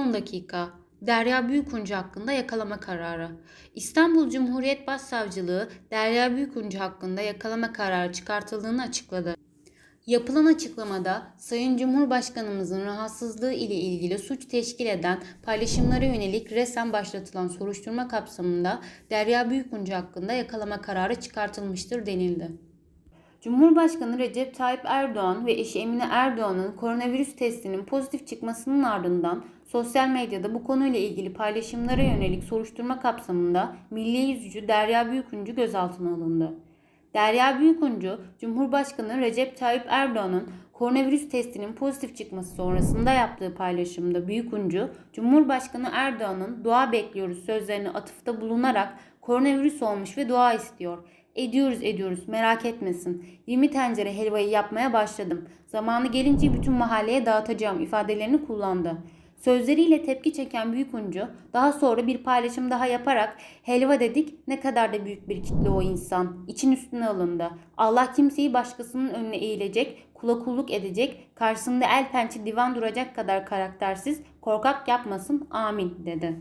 10 dakika. Derya Büyükuncu hakkında yakalama kararı. İstanbul Cumhuriyet Başsavcılığı Derya Büyükuncu hakkında yakalama kararı çıkartıldığını açıkladı. Yapılan açıklamada Sayın Cumhurbaşkanımızın rahatsızlığı ile ilgili suç teşkil eden paylaşımlara yönelik resen başlatılan soruşturma kapsamında Derya Büyükuncu hakkında yakalama kararı çıkartılmıştır denildi. Cumhurbaşkanı Recep Tayyip Erdoğan ve eşi Emine Erdoğan'ın koronavirüs testinin pozitif çıkmasının ardından sosyal medyada bu konuyla ilgili paylaşımlara yönelik soruşturma kapsamında milli yüzücü Derya Büyükuncu gözaltına alındı. Derya Büyükuncu, Cumhurbaşkanı Recep Tayyip Erdoğan'ın koronavirüs testinin pozitif çıkması sonrasında yaptığı paylaşımda Büyükuncu, Cumhurbaşkanı Erdoğan'ın dua bekliyoruz sözlerine atıfta bulunarak koronavirüs olmuş ve dua istiyor. Ediyoruz ediyoruz merak etmesin. 20 tencere helvayı yapmaya başladım. Zamanı gelince bütün mahalleye dağıtacağım ifadelerini kullandı. Sözleriyle tepki çeken Büyükuncu daha sonra bir paylaşım daha yaparak helva dedik ne kadar da büyük bir kitle o insan. İçin üstüne alındı. Allah kimseyi başkasının önüne eğilecek, kula kulluk edecek, karşısında el pençe divan duracak kadar karaktersiz, korkak yapmasın amin dedi.